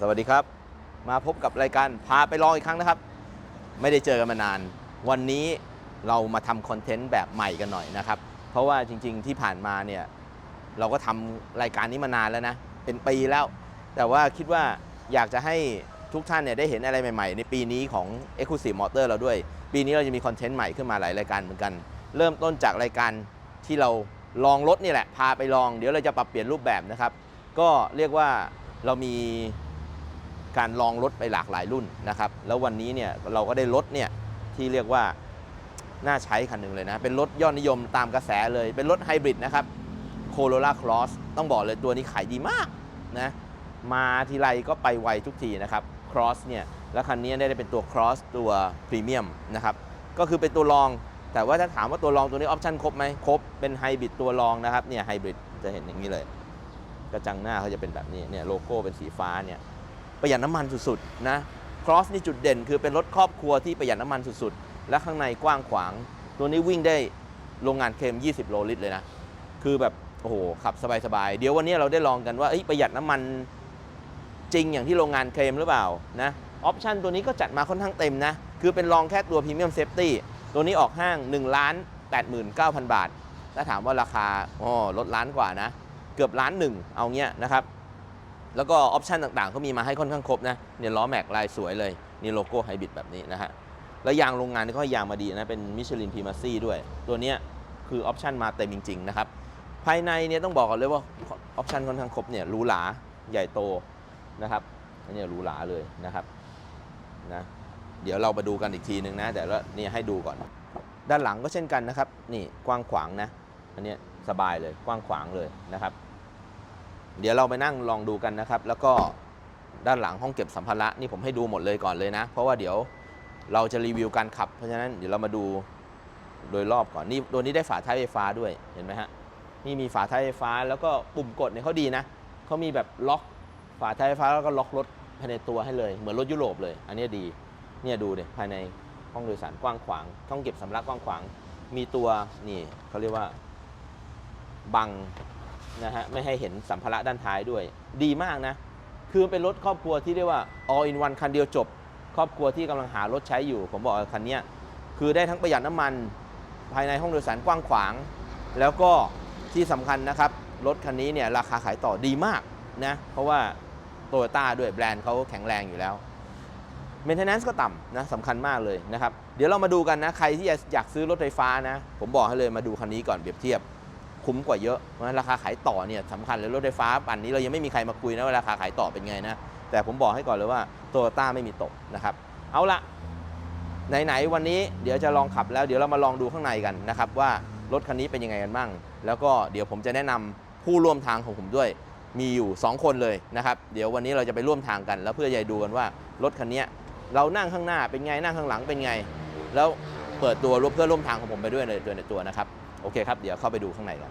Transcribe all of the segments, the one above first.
สวัสดีครับ มาพบกับรายการพาไปลองอีกครั้งนะครับ ไม่ได้เจอกันมานาน วันนี้เรามาทำคอนเทนต์แบบใหม่กันหน่อยนะครับ เพราะว่าจริง ๆ ที่ผ่านมาเนี่ยเราก็ทำรายการนี้มานานแล้วนะ เป็นปีแล้ว แต่ว่าคิดว่าอยากจะให้ทุกท่านเนี่ยได้เห็นอะไรใหม่ๆ ในปีนี้ของ e x c l u s i v e Motor เราด้วย ปีนี้เราจะมีคอนเทนต์ใหม่ขึ้นมาหลายรายการเหมือนกัน เริ่มต้นจากรายการที่เราลองรถนี่แหละ พาไปลอง เดี๋ยวเราจะปรับเปลี่ยนรูปแบบนะครับ ก็เรียกว่าเรามี การลองรถไปหลากหลายรุ่นนะครับแล้ววันนี้เนี่ยเราก็ได้รถเนี่ยที่เรียกว่าน่าใช้คันหนึ่งเลยนะ เป็นรถยอดนิยมตามกระแสเลย เป็นรถไฮบริดนะครับ Corolla Cross ต้องบอกเลยตัวนี้ขายดีมากนะมาทีไรก็ไปไวทุกทีนะครับ Cross เนี่ยแล้วคันนี้ได้เป็นตัว Cross ตัวพรีเมียมนะครับก็คือเป็นตัวรอง แต่ว่าถ้าถามว่าตัวรองตัวนี้ออปชั่นครบไหมครบ เป็นไฮบริดตัวรองนะครับเนี่ยไฮบริดจะเห็นอย่างนี้เลย กระจังหน้าเขาจะเป็นแบบนี้เนี่ยโลโก้เป็นสีฟ้าเนี่ย ประหยัดน้ำมันสุดๆนะ Cross นี่จุดเด่นคือเป็นรถครอบครัวที่ประหยัดน้ำมันสุดๆ และข้างในกว้างขวาง ตัวนี้วิ่งได้โรงงานเคลม20 โลลิตรเลยนะ คือแบบ โอ้โห ขับสบายๆ เดี๋ยววันนี้เราได้ลองกันว่าประหยัดน้ำมันจริงอย่างที่โรงงานเคลมหรือเปล่านะออปชันตัวนี้ก็จัดมาค่อนข้างเต็มนะ คือเป็นรองแค่ตัวพรีเมียมเซฟตี้ตัวนี้ออกห้าง1ล้าน89,000 บาท ถ้าถามว่าราคาอ๋อลดล้านกว่านะ เกือบล้านหนึ่งเอาเงี้ยนะครับ แล้วก็ออปชันต่างๆเขามีมาให้ค่อนข้างครบนะเนี่ยล้อแม็กลายสวยเลยนี่โลโก้ไฮบริดแบบนี้นะฮะแล้วยางโรงงานนี่เขายางมาดีนะ เป็นมิชลินพีมาซี่ด้วย ตัวเนี้ยคือออปชันมาเต็มจริง ๆ นะครับ ภายในเนี่ยต้องบอกก่อนเลยว่าออปชันค่อนข้างครบเนี่ยหรูหราใหญ่โตนะครับอันนี้หรูหราเลยนะครับนะเดี๋ยวเรามาดูกันอีกทีหนึ่งนะ แต่ว่านี่ให้ดูก่อน ด้านหลังก็เช่นกันนะครับ นี่กว้างขวางนะ อันนี้สบายเลยกว้างขวางเลยนะครับ เดี๋ยวเราไปนั่งลองดูกันนะครับ แล้วก็ด้านหลังห้องเก็บสัมภาระนี่ผมให้ดูหมดเลยก่อนเลยนะ เพราะว่าเดี๋ยวเราจะรีวิวการขับ เพราะฉะนั้นเดี๋ยวเรามาดูโดยรอบก่อนนี่ตัวนี้ได้ฝาท้ายไฟฟ้าด้วยเห็นไหมฮะนี่มีฝาท้ายไฟฟ้าแล้วก็ปุ่มกดเนี่ยเขาดีนะเขามีแบบล็อกฝาท้ายไฟฟ้าแล้วก็ล็อกรถภายในตัวให้เลยเหมือนรถยุโรปเลย อันนี้ดีเนี่ยดูเนี่ยภายในห้องโดยสารกว้างขวางห้องเก็บสัมภาระกว้างขวาง มีตัวนี่เขาเรียกว่าบัง นะฮะไม่ให้เห็นสัมภาระด้านท้ายด้วย ดีมากนะ คือเป็นรถครอบครัวที่เรียกว่า all in one คันเดียวจบ ครอบครัวที่กำลังหารถใช้อยู่ ผมบอกคันนี้คือได้ทั้งประหยัดน้ำมัน ภายในห้องโดยสารกว้างขวาง แล้วก็ที่สำคัญนะครับ รถคันนี้เนี่ยราคาขายต่อดีมากนะเพราะว่าโตโยต้าด้วยแบรนด์เขาแข็งแรงอยู่แล้ว maintenance ก็ต่ำนะสำคัญมากเลยนะครับ เดี๋ยวเรามาดูกันนะ ใครที่อยากซื้อรถไฟฟ้านะ ผมบอกให้เลยมาดูคันนี้ก่อนเปรียบเทียบ คุ้มกว่าเยอะเพราะฉะนั้นราคาขายต่อเนี่ยสำคัญเลยรถไฟฟ้าปั่นนี้เรายังไม่มีใครมาคุยนะว่าราคาขายต่อเป็นไงนะ แต่ผมบอกให้ก่อนเลยว่าโตโยต้าไม่มีตกนะครับ เอาละไหนๆวันนี้เดี๋ยวจะลองขับแล้วเดี๋ยวเรามาลองดูข้างในกันนะครับว่ารถคันนี้เป็นยังไงกันบ้าง แล้วก็เดี๋ยวผมจะแนะนำผู้ร่วมทางของผมด้วย มีอยู่ 2 คนเลยนะครับ เดี๋ยววันนี้เราจะไปร่วมทางกัน แล้วเพื่อจะดูกันว่ารถคันนี้เรานั่งข้างหน้าเป็นไงนั่งข้างหลังเป็นไง แล้วเปิดตัวรถเพื่อร่วมทางของผมไปด้วยเลยโดยในตัวนะครับ โอเคครับ เดี๋ยวเข้าไปดูข้างในกัน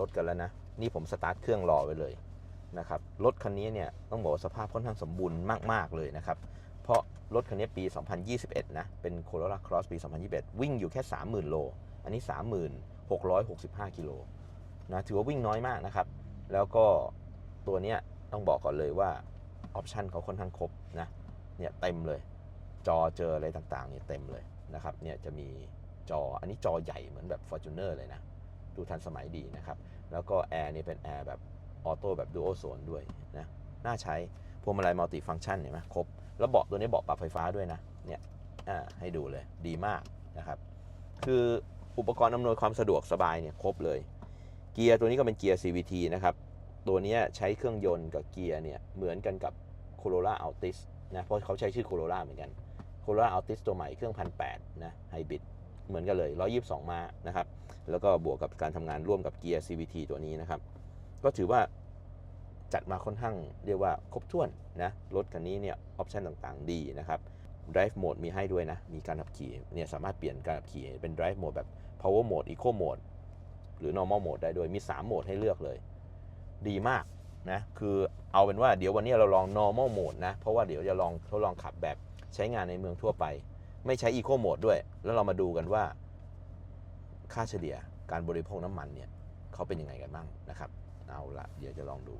รถกันแล้วนะ นี่ผมสตาร์ทเครื่องรอไว้เลยนะครับ รถคันนี้เนี่ยต้องบอกสภาพค่อนข้างสมบูรณ์มากๆเลยนะครับ เพราะรถคันนี้ปี 2021 นะ เป็น Corolla Cross ปี 2021 วิ่งอยู่แค่ 30,000 โล อันนี้30,665 กิโลนะ ถือว่าวิ่งน้อยมากนะครับ แล้วก็ตัวเนี้ยต้องบอกก่อนเลยว่าออปชันเขาค่อนข้างครบนะ เนี่ยเต็มเลย จอเจออะไรต่างๆเนี่ยเต็มเลยนะครับ เนี่ยจะมีจอ อันนี้จอใหญ่เหมือนแบบ Fortuner เลยนะ ดูทันสมัยดีนะครับ แล้วก็แอร์นี่เป็นแอร์แบบออโต้แบบดูโอโซนด้วยนะน่าใช้พวงมาลัยมัลติฟังก์ชันเห็นไหมครบ แล้วเบาะตัวนี้เบาะปรับไฟฟ้าด้วยนะเนี่ยอ่าให้ดูเลยดีมากนะครับ คืออุปกรณ์อำนวยความสะดวกสบายเนี่ยครบเลย เกียร์ตัวนี้ก็เป็นเกียร์ CVT นะครับ ตัวนี้ใช้เครื่องยนต์กับเกียร์เนี่ยเหมือนกันกับ Corolla Altis นะเพราะเขาใช้ชื่อ Corolla เหมือนกัน Corolla Altis ตัวใหม่เครื่องพันแนะไฮบริด เหมือนกันเลย 122 ม้านะครับ แล้วก็บวกกับการทำงานร่วมกับเกียร์ CVT ตัวนี้นะครับ ก็ถือว่าจัดมาค่อนข้างเรียกว่าครบถ้วนนะ รถคันนี้เนี่ยออปชันต่างๆ ดีนะครับ Drive Mode มีให้ด้วยนะ มีการขับขี่เนี่ยสามารถเปลี่ยนการขับขี่เป็น Drive Mode แบบ Power Mode Eco Mode หรือ Normal Mode ได้ด้วย มี 3 โหมดให้เลือกเลย ดีมากนะ คือเอาเป็นว่าเดี๋ยววันนี้เราลอง Normal Mode นะ เพราะว่าเดี๋ยวจะลองทดลองขับแบบใช้งานในเมืองทั่วไป ไม่ใช้ Eco Mode ด้วย แล้วเรามาดูกันว่า ค่าเฉลี่ยการบริโภคน้ำมันเนี่ยเขาเป็นยังไงกันบ้างนะครับ เอาละเดี๋ยวจะลองดู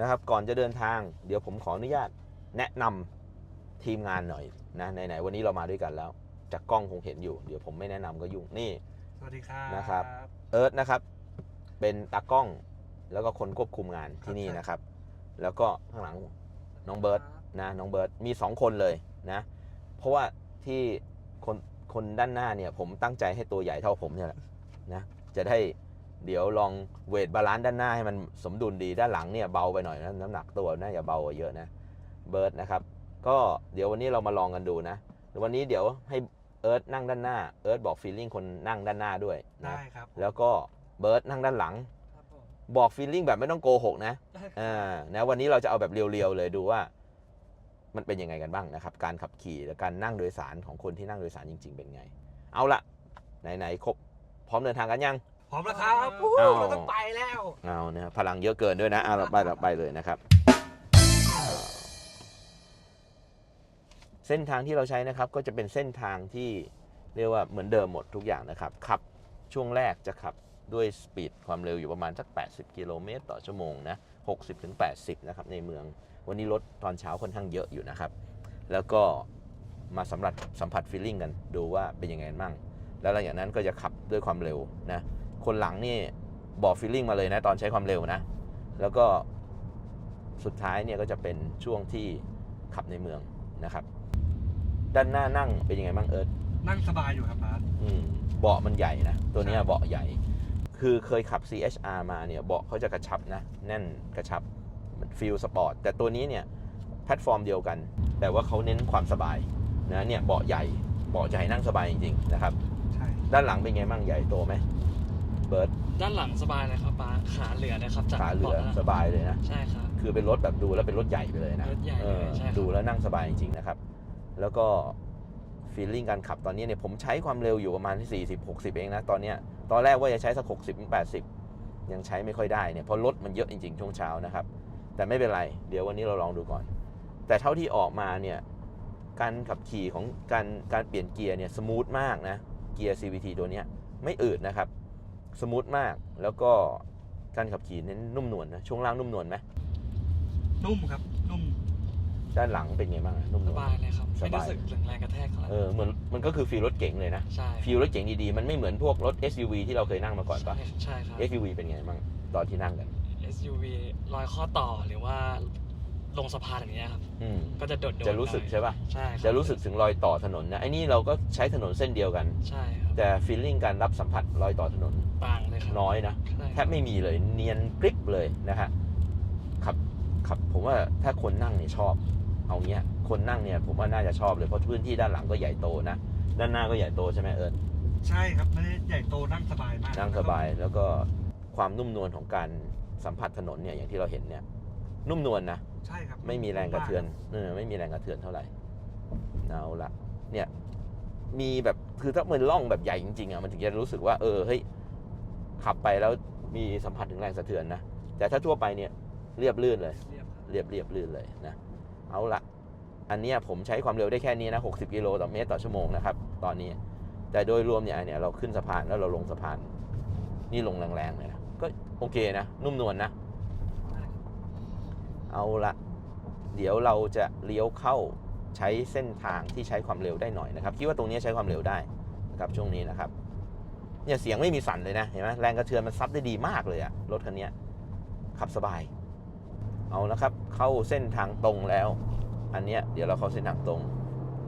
นะครับ ก่อนจะเดินทาง เดี๋ยวผมขออนุญาตแนะนำทีมงานหน่อยนะไหนๆวันนี้เรามาด้วยกันแล้ว จากกล้องคงเห็นอยู่ เดี๋ยวผมไม่แนะนำก็ยุ่งนี่ สวัสดีครับนะครับ เอิร์ธนะครับ เป็นตากล้องแล้วก็คนควบคุมงานที่นี่นะครับ แล้วก็ข้างหลังน้องเบิร์ตนะน้องเบิร์ตมี 2 คนเลยนะ เพราะว่า ที่คนคนด้านหน้าเนี่ยผมตั้งใจให้ตัวใหญ่เท่าผมเนี่ยแหละนะจะได้เดี๋ยวลองเวทบาลานซ์ด้านหน้าให้มันสมดุลดีด้านหลังเนี่ยเบาไปหน่อยนะน้ำหนักตัวน่าจะเบากว่าเยอะนะเบิร์ตนะครับก็เดี๋ยววันนี้เรามาลองกันดูนะวันนี้เดี๋ยวให้เอิร์ธนั่งด้านหน้าเอิร์ธบอกฟีลลิ่งคนนั่งด้านหน้าด้วยนะได้ครับแล้วก็เบิร์ตนั่งด้านหลังครับผมบอกฟีลลิ่งแบบไม่ต้องโกหกนะได้ครับอ่านะวันนี้เราจะเอาแบบเรียวๆเลยดูว่า มันเป็นยังไงกันบ้างนะครับ การขับขี่และการนั่งโดยสารของคนที่นั่งโดยสารจริง ๆ เป็นไง เอาละไหนๆครบพร้อมเดินทางกันยัง พร้อมแล้วครับโอ้โหเอา เราต้องไปแล้วเอานะพลังเยอะเกินด้วยนะเอาเราไปเราไปเลยนะครับ เส้นทางที่เราใช้นะครับ ก็จะเป็นเส้นทางที่เรียกว่าเหมือนเดิมหมดทุกอย่างนะครับขับช่วงแรกจะขับด้วยสปีดความเร็วอยู่ประมาณสัก 80 กิโลเมตรต่อชั่วโมงนะ 60ถึง80 นะครับในเมือง วันนี้รถตอนเช้าค่อนข้างเยอะอยู่นะครับ แล้วก็มาสำหรับสัมผัสฟีลลิ่งกันดูว่าเป็นยังไงบ้างแล้วหลังจากนั้นก็จะขับด้วยความเร็วนะคนหลังนี่บอกฟีลลิ่งมาเลยนะตอนใช้ความเร็วนะ แล้วก็สุดท้ายเนี่ยก็จะเป็นช่วงที่ขับในเมืองนะครับ ด้านหน้านั่งเป็นยังไงบ้างเอิร์ธนั่งสบายอยู่ครับบาสอืมเบาะมันใหญ่นะ ตัวเนี้ยใช่เบาะใหญ่ คือเคยขับ CHR มาเนี่ยเบาะเขาจะกระชับนะ แน่นกระชับมัน ฟิลสปอร์ตแต่ตัวนี้เนี่ยแพลตฟอร์มเดียวกัน แต่ว่าเขาเน้นความสบายนะเนี่ยเบาะใหญ่เบาะใหญ่นั่งสบายจริงๆนะครับใช่ด้านหลังเป็นไงบ้างใหญ่โตไหมเบิร์ดด้านหลังสบายเลยครับป้าขาเหลือนะครับจากขาเหลือบาะนะสบายเลยนะใช่ครับคือเป็นรถแบบดูแล้วเป็นรถใหญ่ไปเลยนะรถใหญ่เอเลยอใช่ครับดูแล้วนั่งสบายจริงๆนะครับ แล้วก็ฟีลลิ่งการขับตอนนี้เนี่ยผมใช้ความเร็วอยู่ประมาณที่40 60 เองนะตอนเนี้ยตอนแรกว่าจะใช้สัก60ถึง80 ยังใช้ไม่ค่อยได้เนี่ยเพราะรถมันเยอะจริงๆช่วงเช้านะครับ แต่ไม่เป็นไร เดี๋ยววันนี้เราลองดูก่อน แต่เท่าที่ออกมาเนี่ยการขับขี่ของการการเปลี่ยนเกียร์เนี่ยสมูทมากนะเกียร์ CVT ตัวเนี้ยไม่อืดนะครับ สมูทมากแล้วก็การขับขี่เน้นนุ่มนวลนะช่วงล่างนุ่มนวลไหมนุ่มครับนุ่มด้านหลังเป็นไงบ้างอะนุ่มสนวลบายเลยครับสไม่บายรู้สึกถึงแรงกระแทกเท่าไหร่เออเหมือนมันก็คือฟีลรถเก๋งเลยนะใช่ฟีลรถเก๋งดีๆ มันไม่เหมือนพวกรถ SUV ที่เราเคยนั่งมาก่อนปะใช่ใช่ครับ SUV เป็นไงบ้างตอนที่นั่งกัน SUV ลอยข้อต่อหรือว่าลงสะพานอย่างเงี้ยครับ อืมก็จะโดดๆจะรู้สึกหน่อยใช่ปะใช่คบจะรู้สึกถึงรอยต่อถนนนะไอ้นี่เราก็ใช้ถนนเส้นเดียวกัน ใช่ครับแต่ฟีลลิ่งการรับสัมผัสรอยต่อถนนต่างเลยครับน้อยนะ ใช่แทบไม่มีเลยเนียนกริบเลยนะฮะขับขับผมว่าถ้าคนนั่งเนี่ยชอบ เอาเงี้ย คนนั่งเนี่ยผมว่าน่าจะชอบเลยเพราะพื้นที่ด้านหลังก็ใหญ่โตนะ ด้านหน้าก็ใหญ่โตใช่ไหมเอิร์ธใช่ครับไม่ได้ใหญ่โตนั่งสบายมากนั่งสบายแล้วก็ความนุ่มนวลของการ สัมผัสถนนเนี่ยอย่างที่เราเห็นเนี่ย นุ่มนวลนะใช่ครับไม่มีแรงกระเทือนเออไม่มีแรงกระเทือนเท่าไหร่เอาละเนี่ยมีแบบคือถ้ามันล่องแบบใหญ่จริงๆอะมันถึงจะรู้สึกว่า เออเฮ้ยขับไปแล้วมีสัมผัสถึงแรงสะเทือนนะแต่ถ้าทั่วไปเนี่ยเรียบลื่นเลย เรียบครับเรียบเรียบลื่นเลยนะเอาละอันเนี้ยผมใช้ความเร็วได้แค่นี้นะ 60 กิโลต่อเมตรต่อชั่วโมงนะครับ ตอนนี้ แต่โดยรวมเนี่ยเนี่ยเราขึ้นสะพานแล้วเราลงสะพาน นี่ลงแรงๆเลยนะก็ โอเคนะ นุ่มนวลนะ เอาละเดี๋ยวเราจะเลี้ยวเข้าใช้เส้นทางที่ใช้ความเร็วได้หน่อยนะครับ คิดว่าตรงนี้ใช้ความเร็วได้นะครับช่วงนี้นะครับเนี่ยเสียงไม่มีสั่นเลยนะเห็นไหมแรงกระเทือนมันซับได้ดีมากเลยอะรถคันเนี้ยขับสบาย เอานะครับ เข้าเส้นทางตรงแล้ว อันเนี้ยเดี๋ยวเราเข้าเส้นทางตรง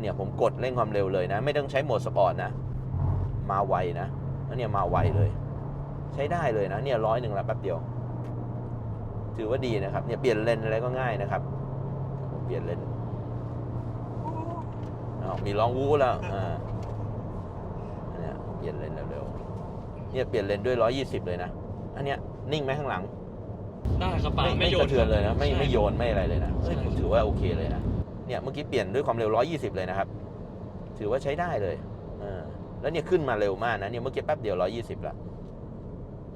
เนี่ยผมกดเร่งความเร็วเลยนะ ไม่ต้องใช้โหมดสปอร์ตนะ มาไวนะแล้วเนี่ยมาไวเลย ใช้ได้เลยนะเนี่ยร้อยหนึ่งละแป๊บเดียว ถือว่าดีนะครับ เนี่ยเปลี่ยนเลนอะไรก็ง่ายนะครับผมเปลี่ยนเลนอ้าวมีลองวูแล้วอ่าเนี่ยเปลี่ยนเลนเร็วๆเนี่ยเปลี่ยนเลนด้วย120เลยนะอันเนี้ยนิ่งไหมข้างหลังได้ครับป๋าไม่ไม่ไม่โยกนระเทือนเลยนะไม่ใช่ไม่โยนไม่อะไรเลยนะเฮ้ยใช่ผมถือว่าโอเคเลยนะเนี่ยเมื่อกี้เปลี่ยนด้วยความเร็ว120เลยนะครับ ถือว่าใช้ได้เลยเออแล้วเนี่ยขึ้นมาเร็วมากนะเนี่ยเมื่อกี้แป๊บเดียว120ละ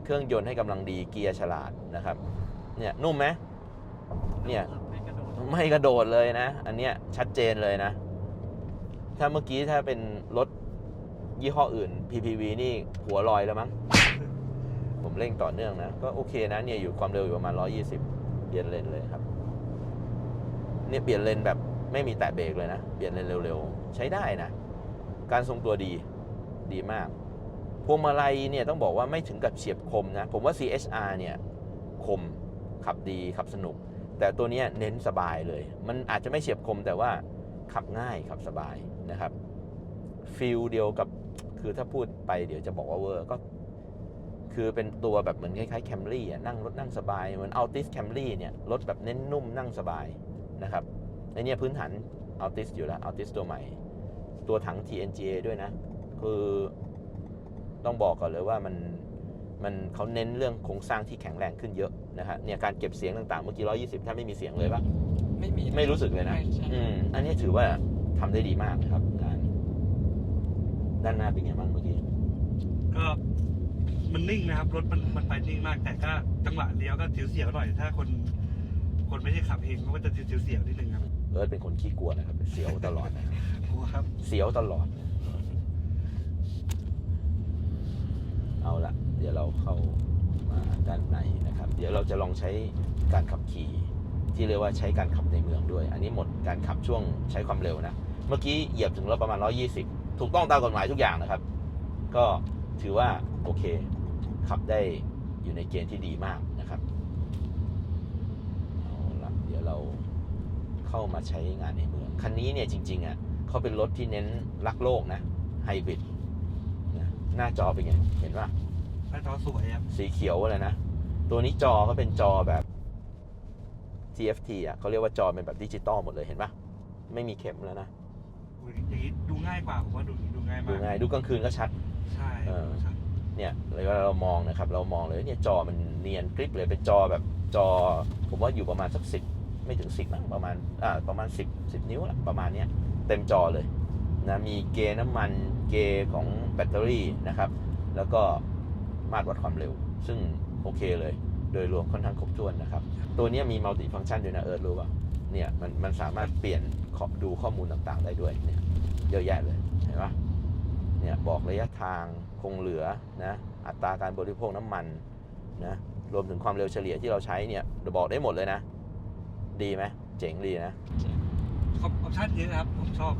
เครื่องยนต์ให้กำลังดีเกียร์ฉลาดนะครับเนี่ยนุ่มไหมเนี่ยไม่กระโดดไม่กระโดดเลยนะ อันเนี้ยชัดเจนเลยนะ ถ้าเมื่อกี้ถ้าเป็นรถยี่ห้ออื่น PPV นี่หัวลอยแล้วมั้ง ผมเร่งต่อเนื่องนะ ก็โอเคนะเนี่ยอยู่ความเร็วอยู่ประมาณ 120 เปลี่ยนเลนเลยครับ เนี่ยเปลี่ยนเลนแบบไม่มีแตะเบรกเลยนะ เปลี่ยนเลนเร็วๆ ใช้ได้นะ การทรงตัวดีดีมาก พวงมาลัยเนี่ยต้องบอกว่าไม่ถึงกับเฉียบคมนะ ผมว่า CHR เนี่ยคมขับดีขับสนุก แต่ตัวนี้เน้นสบายเลย มันอาจจะไม่เฉียบคมแต่ว่าขับง่ายขับสบายนะครับฟิลเดียวกับคือถ้าพูดไปเดี๋ยวจะบอกว่าเวอร์ก็ คือเป็นตัวแบบเหมือนคล้ายๆแคมรี่นั่งรถนั่งสบายเหมือนอัลติสแคมรี่เนี่ยรถแบบเน้นนุ่มนั่งสบายนะครับในนี้พื้นฐานอัลติสอยู่แล้วอัลติสตัวใหม่ ตัวถัง TNGA ด้วยนะ คือ ต้องบอกก่อนเลยว่ามันมันเขาเน้นเรื่องโครงสร้างที่แข็งแรงขึ้นเยอะนะฮะเนี่ยการเก็บเสียงต่างๆ เมื่อกี้120ถ้าไม่มีเสียงเลยปะไม่มีไม่รู้สึกเลยนะไม่ใช่อืมอันนี้ถือว่าทำได้ดีมากนะครับงานด้านหน้าเป็นไงบ้างเมื่อกี้ก็มันนิ่งนะครับ รถมันมันไปนิ่งมาก แต่ก็จังหวะเลี้ยวก็เสียวๆหน่อย ถ้าคนคนไม่ใช่ขับเองเขาก็จะเสียวๆนิดนึงครับเอิร์ธเป็นคนขี้กลัวนะครับเสียวตลอดนะครับกลัวครับเสียวตลอด เอาละเดี๋ยวเราเข้ามาด้านในนะครับ เดี๋ยวเราจะลองใช้การขับขี่ที่เรียกว่าใช้การขับในเมืองด้วย อันนี้หมดการขับช่วงใช้ความเร็วนะ เมื่อกี้เหยียบถึงรถประมาณ 120 ถูกต้องตามกฎหมายทุกอย่างนะครับ ก็ถือว่าโอเค ขับได้อยู่ในเกณฑ์ที่ดีมากนะครับเอาละเดี๋ยวเราเข้ามาใช้งานในเมือง คันนี้เนี่ยจริงๆอะเขาเป็นรถที่เน้นรักโลกนะไฮบริด หน้าจอเป็นไง เห็นป่ะหน้าจอสวยครับสีเขียวเลยนะ ตัวนี้จอก็เป็นจอแบบ TFT อะเขาเรียกว่าจอเป็นแบบดิจิตอลหมดเลยเห็นปะไม่มีเข็มแล้วนะอุ๊ยอย่างนี้ดูง่ายกว่าผมว่าดูดูง่ายดูมากง่ายดูกลางคืนก็ชัด ใช่เออใช่เนี่ยเลยเวลาเรามองนะครับ เรามองเลยเนี่ยจอมันเนียนกริบเลยเป็นจอแบบจอ ผมว่าอยู่ประมาณสักสิบไม่ถึงสิบมั้งประมาณอ่าประมาณสิบสิบนิ้วอะประมาณเนี้ยเต็มจอเลย นะมีเกณฑ์น้ำมันเกณฑ์ของแบตเตอรี่นะครับ แล้วก็มาตรวัดความเร็ว ซึ่งโอเคเลย โดยรวมค่อนข้างครบถ้วนนะครับ ตัวนี้มีมัลติฟัง c t ชันด้วยนะเอิร์ธรู้ป่ะเนี่ยมันมันสามารถเปลี่ยนดูข้อมูลต่างๆ ได้ด้วยเนี่ยเยอะแยะเลยเห็นปะเนี่ยบอกระยะทางคงเหลือนะอัตราการบริโภคน้ำมันนะรวมถึงความเร็วเฉลี่ยที่เราใช้เนี่ยบอกได้หมดเลยนะ ดีไหมเจ๋งดีนะออปชั่นเยอะครับ ผมชอบ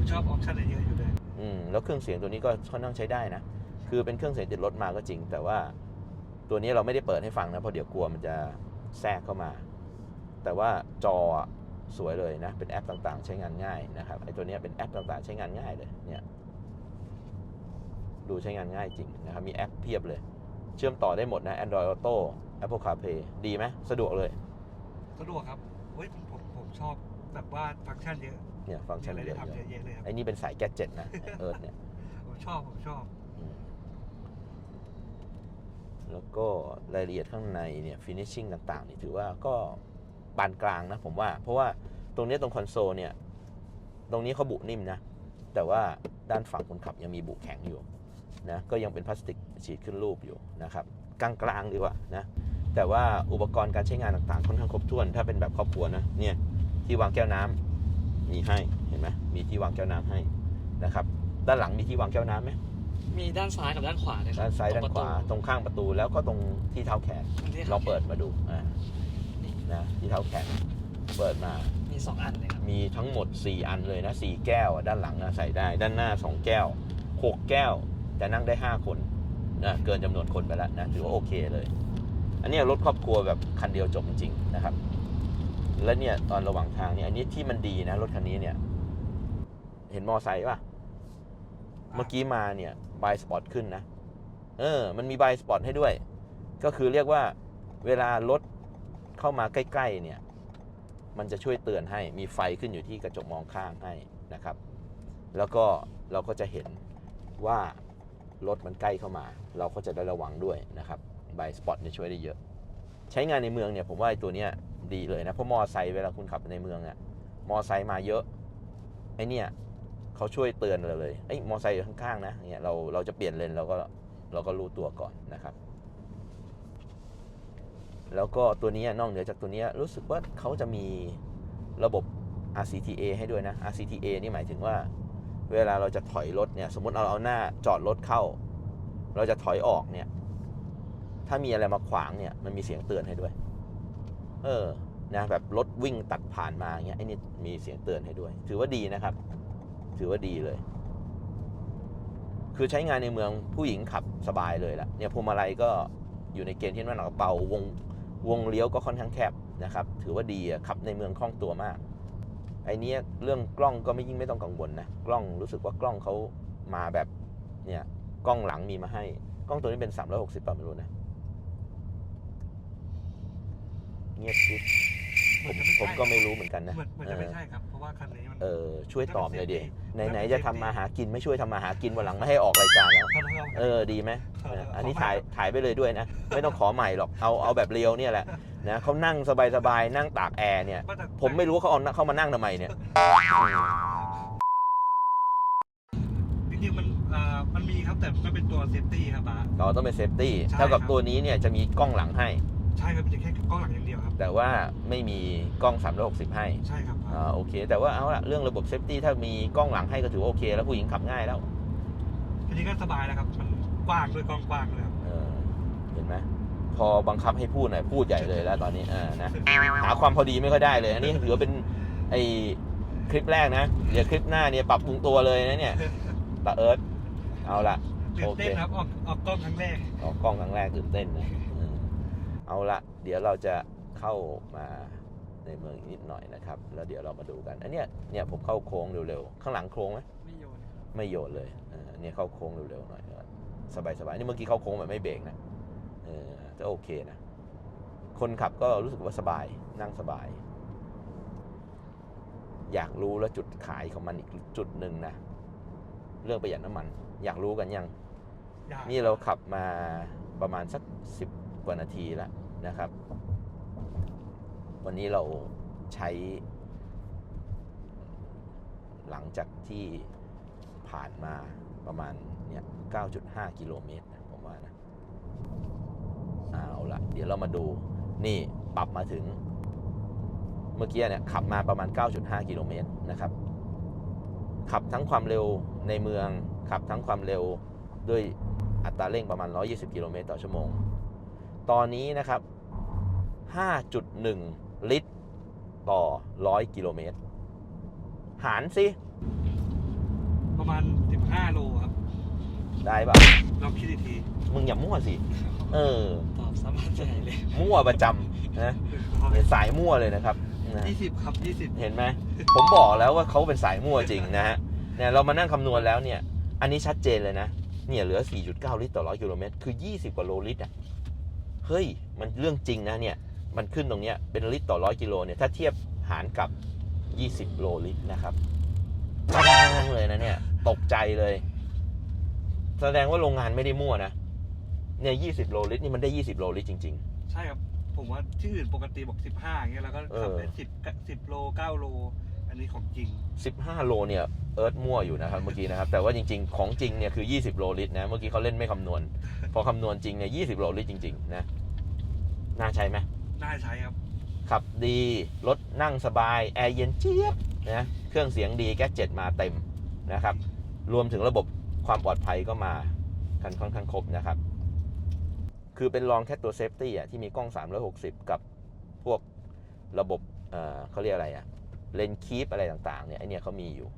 ผมชอบออปชั่นเยอะอยู่เลยอืมแล้วเครื่องเสียงตัวนี้ก็ค่อนข้างใช้ได้นะ คือเป็นเครื่องเสียงติดรถมาก็จริง แต่ว่าตัวนี้เราไม่ได้เปิดให้ฟังนะเพราะเดี๋ยวกลัวมันจะแทรกเข้ามา แต่ว่าจออะสวยเลยนะ เป็นแอปต่างๆ ใช้งานง่ายนะครับไอ้ตัวเนี้ยเป็นแอปต่างๆ ใช้งานง่ายเลยเนี่ยดูใช้งานง่ายจริงนะครับ มีแอปเพียบเลย เชื่อมต่อได้หมดนะ Android Auto Apple CarPlay ดีไหมสะดวกเลย สะดวกครับเฮ้ยผมผมผมชอบแบบว่าฟังก์ชันเยอะ เนี่ยฟังก์มีชันอะไรเยได้อะทำเยอะแยะเลยครับๆไอ้นี่เป็นสายแกดเจ็ตนะเอิร์ธเนี่ยผมชอบผมชอบอืมแล้วก็รายละเอียดข้างในเนี่ย finishing ต่างๆ นี่ถือว่าก็ปานกลางนะผมว่า เพราะว่าตรงเนี้ยตรงคอนโซลเนี่ย ตรงนี้เขาบุนิ่มนะ แต่ว่าด้านฝั่งคนขับยังมีบุแข็งอยู่นะก็ยังเป็นพลาสติกฉีดขึ้นรูปอยู่นะครับกลางๆดีกว่านะแต่ว่าอุปกรณ์การใช้งานต่างๆค่อนข้างครบถ้วนถ้าเป็นแบบครอบครัวนะเนี่ยที่วางแก้วน้ำ มีให้เห็นไหมมีที่วางแก้วน้ำให้นะครับ ด้านหลังมีที่วางแก้วน้ำไหมมีด้านซ้ายกับด้านขวาเลยครับด้านซ้ายตรด้างนประขตูวาตรงข้างประตูแล้วก็ตรงที่เท้าแขนที่ลองเปิดมาดูอ่านะที่เท้าแขนเปิดมา มีสองอันเลยครับ มีทั้งหมด 4 อันเลยนะ4แก้วอะด้านหลังนะใส่ได้ ด้านหน้า 2 แก้ว 6 แก้ว แต่นั่งได้ 5 คนนะเกินจำนวนคนไปแล้วนะ ถือว่าโอเคเลย อันเนี้ยรถครอบครัวแบบคันเดียวจบจริงๆนะครับ แล้วเนี่ยตอนระหว่างทางเนี่ยอันนี้ที่มันดีนะรถคันนี้เนี่ย เห็นมอไซค์ป่ะ เมื่อกี้มาเนี่ยบายสปอตขึ้นนะ เออ มันมีบายสปอตให้ด้วย ก็คือเรียกว่าเวลารถเข้ามาใกล้ ๆ เนี่ย มันจะช่วยเตือนให้มีไฟขึ้นอยู่ที่กระจกมองข้างให้นะครับ แล้วก็เราก็จะเห็นว่ารถมันใกล้เข้ามา เราก็จะได้ระวังด้วยนะครับใบสปอตเนี่ยช่วยได้เยอะ ใช้งานในเมืองเนี่ยผมว่าไอ้ตัวเนี้ยดีเลยนะเพราะมอไซค์เวลาคุณขับในเมืองอะมอไซค์มาเยอะไอ้เนี่ยเขาช่วยเตือนเราเลยไอ้มอไซค์อยู่ข้างๆนะเนี่ยเราเราจะเปลี่ยนเลนเราก็เราก็รู้ตัวก่อนนะครับ แล้วก็ตัวนี้นอกเหนือจากตัวนี้รู้สึกว่าเขาจะมีระบบ RCTA ให้ด้วยนะ RCTA นี่หมายถึงว่า เวลาเราจะถอยรถเนี่ยสมมติเราเอาหน้าจอดรถเข้า เราจะถอยออกเนี่ย ถ้ามีอะไรมาขวางเนี่ยมันมีเสียงเตือนให้ด้วย เออนะแบบรถวิ่งตัดผ่านมาเงี้ยไอ้นี่มีเสียงเตือนให้ด้วย ถือว่าดีนะครับ ถือว่าดีเลย คือใช้งานในเมืองผู้หญิงขับสบายเลยละเนี่ยพวงมาลัยก็อยู่ในเกณฑ์ที่น้ำหนักเบาวงวงเลี้ยวก็ค่อนข้างแคบนะครับ ถือว่าดีขับในเมืองคล่องตัวมากไอ้เนี้ยเรื่องกล้องก็ไม่ยิ่งไม่ต้องกังวลนะกล้องรู้สึกว่ากล้องเขามาแบบเนี่ยกล้องหลังมีมาให้ กล้องตัวนี้เป็น 360ป่ะไม่รู้นะ เงียบชิดผมผมก็ไม่รู้เหมือนกันนะเหมือนเหมือนจะไม่ใช่ครับ เพราะว่าคันนี้มัน เออช่วยตอบหน่อยดิมันเป็นไหน safety ๆจะทำมาหากินไม่ช่วยทำมาหากินวันหลังไม่ให้ออกรายการแล้วเขาเราเออดีไหมเออเอออันนี้ขอถ่ายใหม่ถ่ายไปเลยด้วยนะ ไม่ต้องขอใหม่หรอกเอาเอาแบบเรียวเนี่ยแหละนะเขานั่งสบายๆนั่งตากแอร์เนี่ยก็จะผมไม่รู้ว่าเขาเอาเข้ามานั่งทำไมเนี่ย จริงๆมันเอ่อมันมีครับแต่มันเป็นตัวเซฟตี้ครับป้าเราต้องเป็นเซฟตี้ใช่เท่ากับครับ ตัวนี้เนี่ยจะมีกล้องหลังให้ ใช่ครับเป็นแค่กล้องหลังอย่างเดียวครับ แต่ว่าไม่มีกล้อง 360 ให้ใช่ครับป้าอ่าโอเค แต่ว่าเอาละเรื่องระบบเซฟตี้ถ้ามีกล้องหลังให้ก็ถือว่าโอเค แล้วผู้หญิงขับง่ายแล้วทีนี้ก็สบายแล้วครับ มันกว้างด้วยกล้องกว้างด้วยครับเออเห็นไหมพอบังคับให้พูดหน่อยพูดใหญ่เลยแล้วตอนนี้อ่านะหาความพอดีไม่ค่อยได้เลย อันนี้ถือว่าเป็นไอคลิปแรกนะ เดี๋ยวคลิปหน้าเนี่ยปรับปรุงตัวเลยนะเนี่ยตาเอิร์ธเอาละตื่นเต้นครับออกออกกล้องครั้งแรกออกกล้องครั้งแรกตื่นเต้นนะอืม เอาละเดี๋ยวเราจะเข้ามาในเมืองอีกนิดหน่อยนะครับ แล้วเดี๋ยวเรามาดูกัน อันเนี้ยเนี่ยผมเข้าโค้งเร็วๆ ข้างหลังโค้งไหมไม่โยนไม่โยนเลยเออเนี่ยเข้าโค้งเร็วๆหน่อยสบายสบายๆนี่เมื่อกี้เข้าโค้งแบบไม่เบรกนะเออจะโอเคนะ คนขับก็รู้สึกว่าสบายนั่งสบาย อยากรู้แล้วจุดขายของมันอีกจุดหนึ่งนะเรื่องประหยัดน้ำมัน อยากรู้กันยังอยากนี่เราขับมาประมาณสักสิบกว่านาทีแล้ว นะครับ วันนี้เราใช้ หลังจากที่ผ่านมาประมาณเนี่ย 9.5 กิโลเมตรนะผมว่านะ เอาละเดี๋ยวเรามาดู นี่ปรับมาถึง เมื่อกี้เนี่ยขับมาประมาณ 9.5 กิโลเมตรนะครับ ขับทั้งความเร็วในเมือง ขับทั้งความเร็วด้วยอัตราเร่งประมาณ 120 กิโลเมตรต่อชั่วโมง ตอนนี้นะครับ 5.1 ลิตร ต่อ 100 กิโลเมตร หารสิ ประมาณ 15 โลครับ ได้ป่ะลองคิดอีกทีมึงอย่ามั่วสิ เออ ตอบสามารถใจเลยมั่วประจำนะเนี่ยสายมั่วเลยนะครับนะยี่สิบครับยี่สิบเห็นไหม ผมบอกแล้วว่าเขาเป็นสายมั่วจริงนะฮะเนี่ยเรามานั่งคำนวณแล้วเนี่ย อันนี้ชัดเจนเลยนะ เนี่ยเหลือ 4.9 ลิตรต่อ 100 กิโลเมตร คือ 20 กว่าโลลิตรอะ เฮ้ย มันเรื่องจริงนะเนี่ย มันขึ้นตรงเนี้ยเป็นลิตรต่อ100กิโลเนี่ย ถ้าเทียบหารกับ 20 โลลิตรนะครับแรงเลยนะเนี่ย ตกใจเลย แสดงว่าโรงงานไม่ได้มั่วนะ เนี่ย 20 โลลิตรนี่มันได้ 20 โลลิตรจริงใช่ครับ ผมว่าที่อื่นปกติบอก 15อย่างเงี้ยแล้วก็ขับไปเออสิบสิบโลเก้าโล อันนี้ของจริงๆ15 โลเนี่ยเอิร์ธมั่วอยู่นะครับเมื่อกี้นะครับ แต่ว่าจริงๆ ของจริงเนี่ยคือ 20 โลลิตรนะ เมื่อกี้เขาเล่นไม่คำนวณ พอคำนวณจริงเนี่ย 20 โลลิตรจริง ๆ นะ น่าใช้ไหมน่าใช้ครับ ขับดี รถนั่งสบาย แอร์เย็นเจี๊ยบนะ เครื่องเสียงดีแก๊สเจ็ดมาเต็มนะครับ รวมถึงระบบความปลอดภัยก็มากันค่อนข้างครบนะครับ คือเป็นรองแค่ตัวเซฟตี้อะที่มีกล้อง 360 กับพวกระบบเอ่อเขาเรียกอะไรอะ เลนคีปอะไรต่างๆเนี่ยไอเนี่ยเขามีอยู่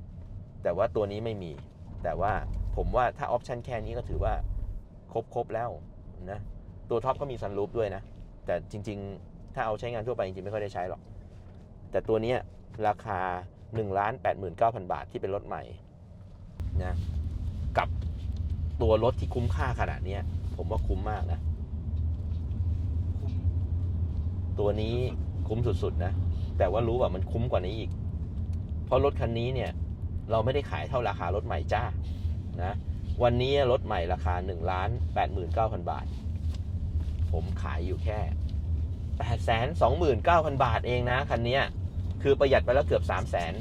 แต่ว่าตัวนี้ไม่มี แต่ว่าผมว่าถ้าออปชันแค่นี้ก็ถือว่าครบครบแล้วนะตัวท็อปก็มีซันรูฟด้วยนะ แต่จริงๆ ถ้าเอาใช้งานทั่วไปจริงๆ ไม่ค่อยได้ใช้หรอก แต่ตัวเนี้ยราคา1นึ่งล้านแปดหมื่นเก้าพันบาทที่เป็นรถใหม่นะกับตัวรถที่คุ้มค่าขนาดเนี้ยผมว่าคุ้มมากนะคุ้มตัวนี้คุ้มสุดๆนะ แต่ว่ารู้ว่ามันคุ้มกว่านี้อีก เพราะรถคันนี้เนี่ย เราไม่ได้ขายเท่าราคารถใหม่จ้านะวันนี้รถใหม่ราคา1ล้าน89,000บาท ผมขายอยู่แค่829,000บาทเองนะคันเนี้ยคือประหยัดไปแล้วเกือบ3 0 0 0 0น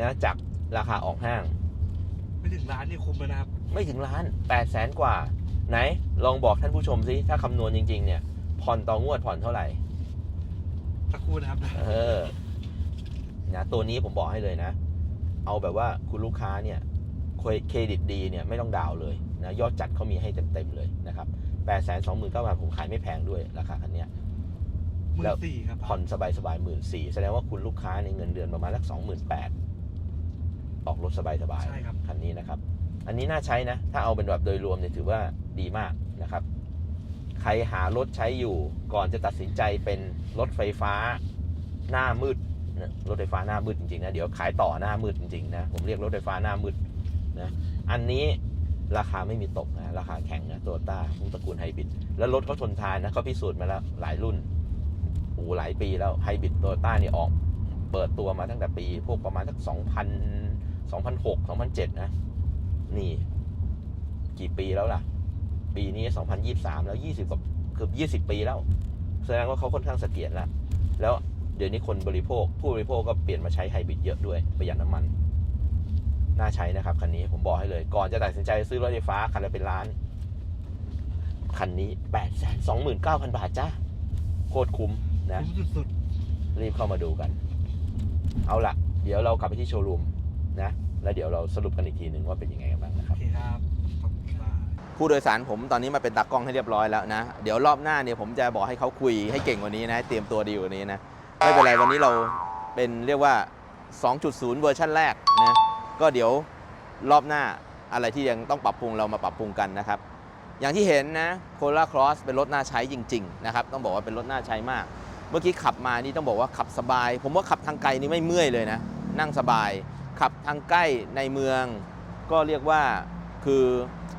นะจากราคาออกห้าง ไม่ถึงร้านนี่คุ้มแล้วนะครับ ไม่ถึงล้าน8 0 0แสนกว่า ไหน ลองบอกท่านผู้ชมสิถ้าคำนวณจริง ๆ เนี่ยผ่อนต่องวดผ่อนเท่าไหร่ สักครู่นะครับ เออนะตัวนี้ผมบอกให้เลยนะ เอาแบบว่าคุณลูกค้าเนี่ยเครเครดิตดีเนี่ยไม่ต้องดาวน์เลยนะยอดจัดเขามีให้เต็มๆเลยนะครับ8 2 9 0 0 0บาทผมขายไม่แพงด้วยราคาคันเนี้ยหมื่แล้นวสี่ครับผ่อนสบายสบายหมื่นสี่แสดงว่าคุณลูกค้าในเงินเดือนประมาณสักสองหมื่นแปดออกรถสบายสบายใช่ครับคันนี้นะครับ อันนี้น่าใช้นะ ถ้าเอาเป็นแบบโดยรวมเนี่ยถือว่าดีมากนะครับใครหารถใช้อยู่ก่อนจะตัดสินใจเป็นรถไฟฟ้าหน้ามืดนะรถไฟฟ้าหน้ามืดจริงๆนะเดี๋ยวขายต่อหน้ามืดจริงๆนะผมเรียกรถไฟฟ้าหน้ามืดนะอันนี้ราคาไม่มีตกนะราคาแข่งนะโตโยต้ารุ่นตระกูลไฮบริดแล้วรถเขาทนทานนะเขาพิสูจน์มาแล้วหลายรุ่นโอ้หลายปีแล้วไฮบริดโตโยต้านี่ออก เปิดตัวมาตั้งแต่ปี พวกประมาณสักสองพันสองพันหกสองพันเจ็ดนะ นี่ กี่ปีแล้วล่ะ ปีนี้สองพันยี่สามแล้วยี่สิบกว่าเกือบยี่สิบปีแล้ว แสดงว่าเขาค่อนข้างเสถียรแล้ว แล้วเดี๋ยวนี้คนบริโภค ผู้บริโภคก็เปลี่ยนมาใช้ไฮบริดเยอะด้วยประหยัดน้ำมัน น่าใช้นะครับ คันนี้ผมบอกให้เลย ก่อนจะตัดสินใจซื้อรถไฟฟ้าคันละเป็นล้าน คันนี้แปดแสนสองหมื่นเก้าพันบาทจ้าโคตรคุ้มนะคุ้มสุดรีบเข้ามาดูกัน เอาละเดี๋ยวเรากลับไปที่โชว์รูมนะ แล้วเดี๋ยวเราสรุปกันอีกทีหนึ่งว่าเป็นยังไงกันบ้างนะคๆโอรับ เคครับขอบคุณครับ ผู้โดยสารผมตอนนี้มาเป็นตากล้องให้เรียบร้อยแล้วนะ เดี๋ยวรอบหน้าเนี่ยผมจะบอกให้เขาคุยให้เก่งกว่านี้นะเตรียมตัวดีกว่านี้นะ ไม่เป็นไรวันนี้เราเป็นเรียกว่า 2.0 เวอร์ชันแรกนะก็เดี๋ยวรอบหน้าอะไรที่ยังต้องปรับปรุงเรามาปรับปรุงกันนะครับ อย่างที่เห็นนะโคลาครอสเป็นรถน่าใช้จริง ๆ นะครับ ต้องบอกว่าเป็นรถน่าใช้มาก เมื่อกี้ขับมานี่ต้องบอกว่าขับสบาย ผมว่าขับทางไกลนี่ไม่เมื่อยเลยนะ นั่งสบาย ขับทางใกล้ในเมือง ก็เรียกว่าคือ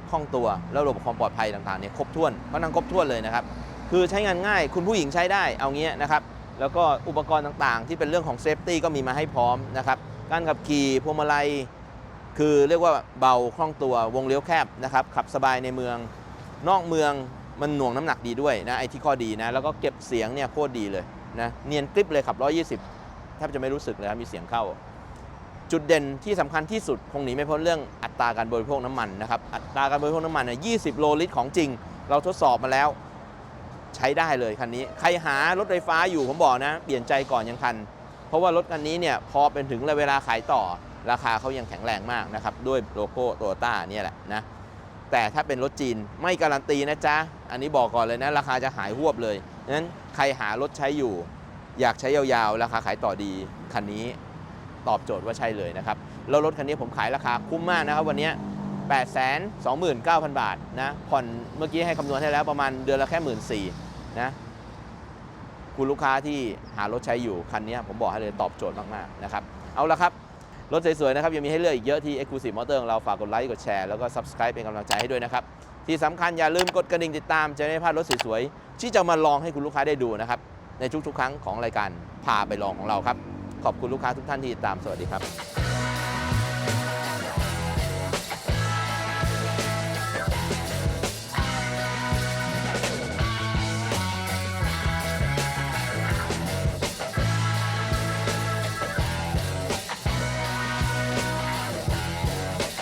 คล่องตัวแล้วระบบความปลอดภัยต่างๆเนี่ยครบถ้วนก็นั่งครบถ้วนเลยนะครับ คือใช้งานง่ายคุณผู้หญิงใช้ได้เอางี้นะครับ แล้วก็อุปกรณ์ต่างๆ ที่เป็นเรื่องของเซฟตี้ก็มีมาให้พร้อมนะครับการขับขี่พวงมาลัยคือเรียกว่าเบาคล่องตัววงเลี้ยวแคบนะครับขับสบายในเมือง นอกเมืองมันหน่วงน้ำหนักดีด้วยนะไอ้ที่ข้อดีนะแล้วก็เก็บเสียงเนี่ยโคตรดีเลยนะเนียนกริบเลยขับ 120แทบจะไม่รู้สึกเลยครับมีเสียงเข้า จุดเด่นที่สำคัญที่สุดคงหนีไม่พ้นเรื่องอัตราการบริโภคน้ำมันนะครับ อัตราการบริโภคน้ำมันเนี่ย20โลลิตรของจริง เราทดสอบมาแล้ว ใช้ได้เลยคันนี้ ใครหารถไฟฟ้าอยู่ผมบอกนะ เปลี่ยนใจก่อนยังทัน เพราะว่ารถคันนี้เนี่ยพอเป็นถึงเวลาขายต่อ ราคาเขายังแข็งแรงมากนะครับ ด้วยโลโก้โตโยต้าเนี่ยแหละนะ แต่ถ้าเป็นรถจีนไม่การันตีนะจ๊ะ อันนี้บอกก่อนเลยนะ ราคาจะหายหวบเลยนั้นใครหารถใช้อยู่ อยากใช้ยาวๆ ราคาขายต่อดีคันนี้ ตอบโจทย์ว่าใช่เลยนะครับแล้วรถคันนี้ผมขายราคาคุ้มมากนะครับวันนี้8 2 9 0 0 0 บาทนะผ่อนเมื่อกี้ให้คำนวณให้แล้วประมาณเดือนละแค่1 4ื่นสี่นะคุณลูกค้าที่หารถใช้อยู่คันนี้ผมบอกให้เลยตอบโจทย์มากๆนะครับเอาละครับรถสวยๆนะครับยังมีให้เลือกอีกเยอะที่ Exclusive Motor ของเราฝากกดไลค์กดแชร์แล้วก็ Subscribe เป็นกำลังใจให้ด้วยนะครับ ที่สำคัญอย่าลืมกดกระดิ่งติดตาม จะไม่พลาดรถสวยๆที่จะมาลองให้คุณลูกค้าได้ดูนะครับ ในทุกๆ ครั้งของรายการพาไปลองของเราครับ ขอบคุณลูกค้าทุกท่านที่ติดตามสวัสดีครับ